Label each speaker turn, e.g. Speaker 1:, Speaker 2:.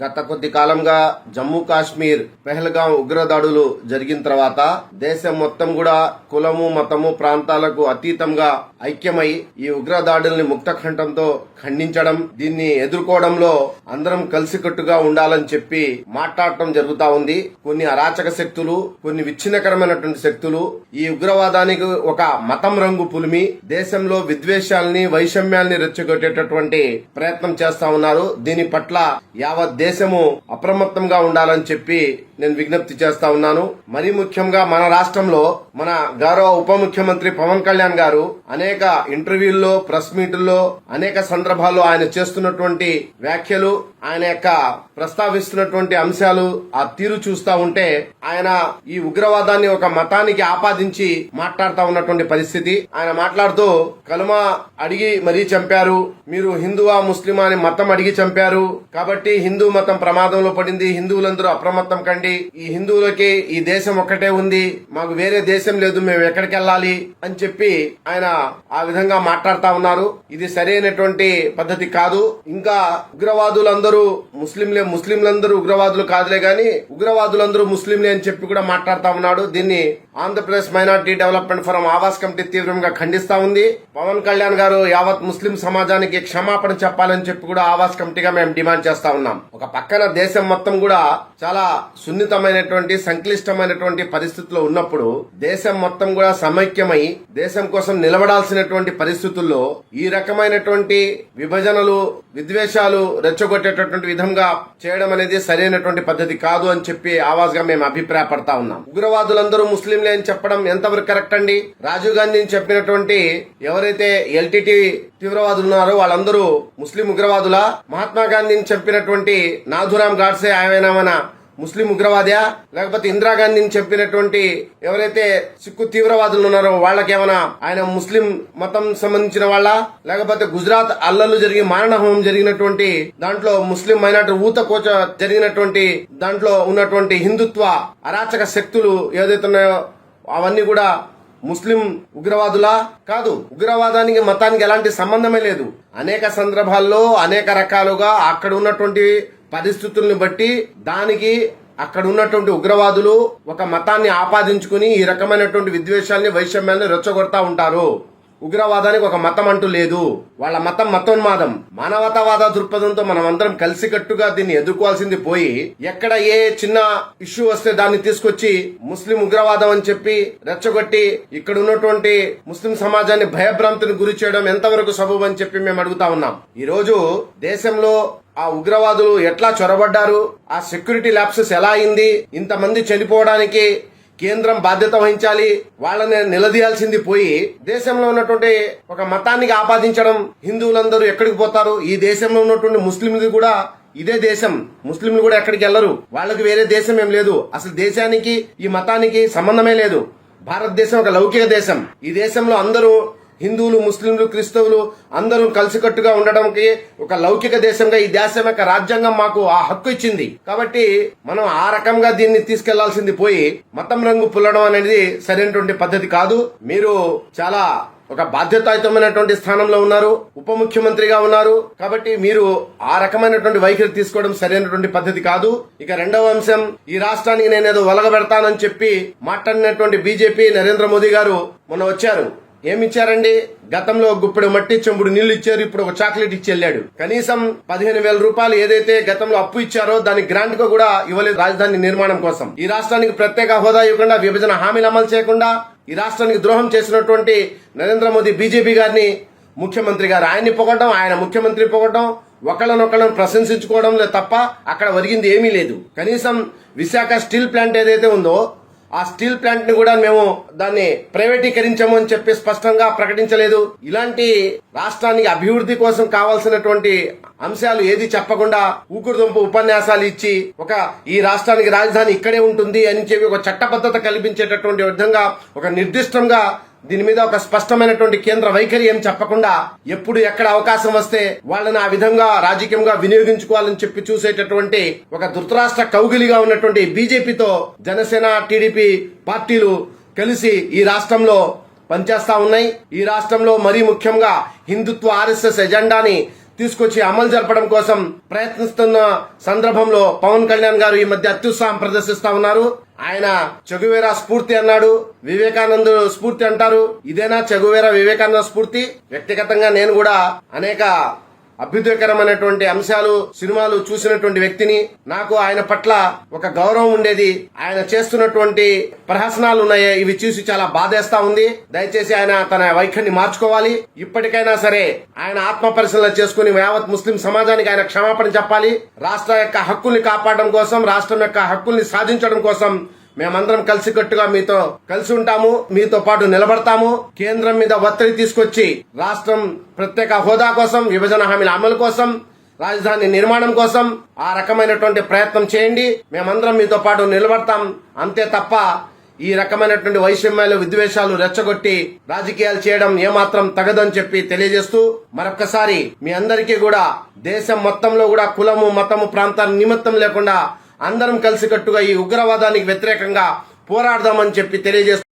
Speaker 1: గత కొద్ది కాలంగా జమ్మూ కాశ్మీర్ పెహల్గాం ఉగ్రదాడులు జరిగిన తర్వాత దేశం మొత్తం కూడా కులము మతము ప్రాంతాలకు అతీతంగా ఐక్యమై ఈ ఉగ్రదాడుల్ని ముక్తఖండంతో ఖండించడం దీన్ని ఎదుర్కోవడంలో అందరం కలిసికట్టుగా ఉండాలని చెప్పి మాట్లాడటం జరుగుతా ఉంది. కొన్ని అరాచక శక్తులు కొన్ని విచ్ఛిన్నకరమైనటువంటి శక్తులు ఈ ఉగ్రవాదానికి ఒక మతం రంగు పులిమి దేశంలో విద్వేషాల్ని వైషమ్యాల్ని రెచ్చగొట్టేటటువంటి ప్రయత్నం చేస్తా ఉన్నారు. దీని పట్ల యావత్ దేశము అప్రమత్తంగా ఉండాలని చెప్పి నేను విజ్ఞప్తి చేస్తా ఉన్నాను. మరీ ముఖ్యంగా మన రాష్ట్రంలో మన గౌరవ ఉప ముఖ్యమంత్రి పవన్ కళ్యాణ్ గారు అనేక ఇంటర్వ్యూల్లో ప్రెస్ మీట్ల్లో అనేక సందర్భాల్లో ఆయన చేస్తున్నటువంటి వ్యాఖ్యలు ఆయన యొక్క ప్రస్తావిస్తున్నటువంటి అంశాలు ఆ తీరు చూస్తా ఉంటే ఆయన ఈ ఉగ్రవాదాన్ని ఒక మతానికి ఆపాదించి మాట్లాడుతా ఉన్నటువంటి పరిస్థితి. ఆయన మాట్లాడుతూ కలుమ అడిగి మరీ చంపారు మీరు హిందువా ముస్లిమా అని మతం అడిగి చంపారు కాబట్టి హిందూ మతం ప్రమాదంలో పడింది హిందువులందరూ అప్రమత్తం కండి. ఈ హిందువులకి ఈ దేశం ఒక్కటే ఉంది మాకు వేరే దేశం లేదు మేము ఎక్కడికి వెళ్ళాలి అని చెప్పి ఆయన ఆ విధంగా మాట్లాడుతా ఉన్నారు. ఇది సరైనటువంటి పద్ధతి కాదు. ఇంకా ఉగ్రవాదులందరూ ముస్లింలే ముస్లింలందరూ ఉగ్రవాదులు కాదులే గాని ఉగ్రవాదులందరూ ముస్లింలే అని చెప్పి కూడా మాట్లాడుతా ఉన్నాడు. దీన్ని Andhra Pradesh minority development forum Awaaz committee తీవ్రంగా ఖండిస్తా ఉంది. పవన్ కళ్యాణ్ గారు యావత్ ముస్లిం సమాజానికి క్షమాపణ చెప్పాలని చెప్పి కూడా ఆవాస్ కమిటీగా మేము డిమాండ్ చేస్తా ఉన్నాం. ఒక పక్కన దేశం మొత్తం కూడా చాలా సున్నితమైనటువంటి సంక్లిష్టమైనటువంటి పరిస్థితుల్లో ఉన్నప్పుడు దేశం మొత్తం కూడా సమైక్యమై దేశం కోసం నిలబడాల్సినటువంటి పరిస్థితుల్లో ఈ రకమైనటువంటి విభజనలు విద్వేషాలు రెచ్చగొట్టేటటువంటి విధంగా చేయడం అనేది సరైనటువంటి పద్ధతి కాదు అని చెప్పి ఆవాజ్గా మేము అభిప్రాయపడతా ఉన్నాం. ఉగ్రవాదులందరూ ముస్లింలే అని చెప్పడం ఎంతవరకు కరెక్ట్ అండి? రాజీవ్ గాంధీని చెప్పినటువంటి ఎవరైతే ఎల్టీటీ తీవ్రవాదులు ఉన్నారో వాళ్ళందరూ ముస్లిం ఉగ్రవాదుల? మహాత్మా గాంధీని చెప్పినటువంటి నాథురామ్ గాడ్సే ఆయన మన ముస్లిం ఉగ్రవాదియా? లేకపోతే ఇందిరాగాంధీని చెప్పినటువంటి ఎవరైతే సిక్కు తీవ్రవాదులు ఉన్నారో వాళ్ళకేమైనా ఆయన ముస్లిం మతం సంబంధించిన వాళ్ళ? లేకపోతే గుజరాత్ అల్లర్లు జరిగి మారణహోమం జరిగినటువంటి దాంట్లో ముస్లిం మైనార్టీ ఊత కోచ జరిగినటువంటి దాంట్లో ఉన్నటువంటి హిందుత్వ అరాచక శక్తులు ఏదైతే ఉన్నాయో అవన్నీ కూడా ముస్లిం ఉగ్రవాదులా? కాదు ఉగ్రవాదానికి మతానికి ఎలాంటి సంబంధమే లేదు. అనేక సందర్భాల్లో అనేక రకాలుగా అక్కడ ఉన్నటువంటి పరిస్థితుల్ని బట్టి దానికి అక్కడ ఉన్నటువంటి ఉగ్రవాదులు ఒక మతాన్ని ఆపాదించుకుని ఈ రకమైనటువంటి విద్వేషాల్ని వైషమ్యాన్ని రెచ్చగొడతా ఉంటారు. ఉగ్రవాదానికి ఒక మతం అంటూ లేదు. వాళ్ళ మతం మతోన్మాదం. మానవతావాద దృక్పథంతో మనం అందరం కలిసికట్టుగా దీన్ని ఎదుర్కోవాల్సింది పోయి ఎక్కడ ఏ చిన్న ఇష్యూ వస్తే దాన్ని తీసుకొచ్చి ముస్లిం ఉగ్రవాదం అని చెప్పి రెచ్చగొట్టి ఇక్కడ ఉన్నటువంటి ముస్లిం సమాజాన్ని భయభ్రాంతిని గురి చేయడం ఎంతవరకు సబబు అని చెప్పి మేము అడుగుతా ఉన్నాం. ఈ రోజు దేశంలో ఆ ఉగ్రవాదులు ఎట్లా చొరబడ్డారు? ఆ సెక్యూరిటీ ల్యాప్సెస్ ఎలా అయింది? ఇంతమంది చనిపోవడానికి కేంద్రం బాధ్యత వహించాలి వాళ్ళని నిలదీయాల్సింది పోయి దేశంలో ఉన్నటువంటి ఒక మతానికి ఆపాదించడం హిందువులందరూ ఎక్కడికి పోతారు? ఈ దేశంలో ఉన్నటువంటి ముస్లింలు కూడా ఇదే దేశం. ముస్లింలు కూడా ఎక్కడికి వెళ్ళరు వాళ్ళకి వేరే దేశం ఏం లేదు. అసలు దేశానికి ఈ మతానికి సంబంధమే లేదు. భారతదేశం ఒక లౌకిక దేశం. ఈ దేశంలో అందరూ హిందువులు ముస్లింలు క్రిస్తవులు అందరూ కలిసికట్టుగా ఉండడానికి ఒక లౌకిక దేశంగా ఈ దేశం యొక్క రాజ్యాంగం మాకు ఆ హక్కు ఇచ్చింది. కాబట్టి మనం ఆ రకంగా దీన్ని తీసుకెళ్ళాల్సింది పోయి మతం రంగు పుల్లడం అనేది సరైనటువంటి పద్ధతి కాదు. మీరు చాలా ఒక బాధ్యతాయుతమైనటువంటి స్థానంలో ఉన్నారు ఉప ముఖ్యమంత్రిగా ఉన్నారు. కాబట్టి మీరు ఆ రకమైనటువంటి వైఖరి తీసుకోవడం సరైనటువంటి పద్ధతి కాదు. ఇక రెండవ అంశం ఈ రాష్ట్రానికి నేను ఏదో చెప్పి మాట్లాడినటువంటి బీజేపీ నరేంద్ర మోదీ గారు మొన్న వచ్చారు. ఏమి ఇచ్చారండి గతంలో గుప్పెడు మట్టి చెంబుడు నీళ్ళు ఇచ్చారు ఇప్పుడు ఒక చాక్లెట్ ఇచ్చి వెళ్ళాడు. కనీసం పదిహేను వేల రూపాయలు ఏదైతే గతంలో అప్పు ఇచ్చారో దాని గ్రాంట్గా కూడా ఇవ్వలేదు రాజధాని నిర్మాణం కోసం. ఈ రాష్ట్రానికి ప్రత్యేక హోదా ఇవ్వకుండా విభజన హామీలు అమలు చేయకుండా ఈ రాష్ట్రానికి ద్రోహం చేసినటువంటి నరేంద్ర మోదీ బీజేపీ గారిని ముఖ్యమంత్రి గారు ఆయన్ని పొగడం ఆయన ముఖ్యమంత్రి పొగడం ఒకళ్ళనొకళ్ళని ప్రశంసించుకోవడం తప్ప అక్కడ ఒరిగింది ఏమీ లేదు. కనీసం విశాఖ స్టీల్ ప్లాంట్ ఏదైతే ఉందో ఆ స్టీల్ ప్లాంట్ని కూడా మేము దాన్ని ప్రైవేటీకరించాము అని చెప్పి స్పష్టంగా ప్రకటించలేదు. ఇలాంటి రాష్ట్రానికి అభివృద్ధి కోసం కావాల్సినటువంటి అంశాలు ఏది చెప్పకుండా ఊకుడుదుంపు ఉపన్యాసాలు ఇచ్చి ఒక ఈ రాష్ట్రానికి రాజధాని ఇక్కడే ఉంటుంది అని చెప్పి ఒక చట్టబద్ధత కల్పించేటటువంటి విధంగా ఒక నిర్దిష్టంగా దీని మీద ఒక స్పష్టమైనటువంటి కేంద్ర వైఖరి ఏం చెప్పకుండా ఎప్పుడు ఎక్కడ అవకాశం వస్తే వాళ్ళని ఆ విధంగా రాజకీయంగా వినియోగించుకోవాలని చెప్పి చూసేటటువంటి ఒక ధృతరాష్ట్ర కౌగిలిగా ఉన్నటువంటి బీజేపీతో జనసేన టీడీపీ పార్టీలు కలిసి ఈ రాష్ట్రంలో పనిచేస్తా ఉన్నాయి. ఈ రాష్ట్రంలో మరీ ముఖ్యంగా హిందుత్వ ఆర్ఎస్ఎస్ ఎజెండాని తీసుకొచ్చి అమలు జరపడం కోసం ప్రయత్నిస్తున్న సందర్భంలో పవన్ కళ్యాణ్ గారు ఈ మధ్య అత్యుత్సాహం ప్రదర్శిస్తా ఉన్నారు. ఆయన చెగువేరా స్ఫూర్తి అన్నాడు. వివేకానంద స్ఫూర్తి అంటారు. ఇదేనా చెగువేరా వివేకానంద స్ఫూర్తి? వ్యక్తిగతంగా నేను కూడా అనేక అభ్యుదయకరమైనటువంటి అంశాలు సినిమాలు చూసినటువంటి వ్యక్తిని నాకు ఆయన పట్ల ఒక గౌరవం ఉండేది. ఆయన చేస్తున్నటువంటి ప్రహసనాలు ఉన్నాయి. ఇవి చూసి చాలా బాధేస్తా ఉంది. దయచేసి ఆయన తన వైఖరిని మార్చుకోవాలి. ఇప్పటికైనా సరే ఆయన ఆత్మ పరిశీలన చేసుకుని యావత్ ముస్లిం సమాజానికి ఆయన క్షమాపణ చెప్పాలి. రాష్ట్ర యొక్క హక్కుల్ని కాపాడడం కోసం రాష్ట్రం యొక్క హక్కుల్ని సాధించడం కోసం మేమందరం కలిసికట్టుగా మీతో కలిసి ఉంటాము మీతో పాటు నిలబడతాము. కేంద్రం మీద ఒత్తిడి తీసుకొచ్చి రాష్ట్రం ప్రత్యేక హోదా కోసం విభజన హామీల అమలు కోసం రాజధాని నిర్మాణం కోసం ఆ రకమైనటువంటి ప్రయత్నం చేయండి. మేమందరం మీతో పాటు నిలబడతాం. అంతే తప్ప ఈ రకమైనటువంటి వైషమ్యాలు విద్వేషాలు రెచ్చగొట్టి రాజకీయాలు చేయడం ఏమాత్రం తగదని చెప్పి తెలియజేస్తూ మరొకసారి మీ అందరికీ కూడా దేశం మొత్తంలో కూడా కులము మతము ప్రాంతాన్ని నిమిత్తం లేకుండా అందరం కలిసికట్టుగా ఈ ఉగ్రవాదానికి వ్యతిరేకంగా పోరాడదామని చెప్పి తెలియజేస్తూ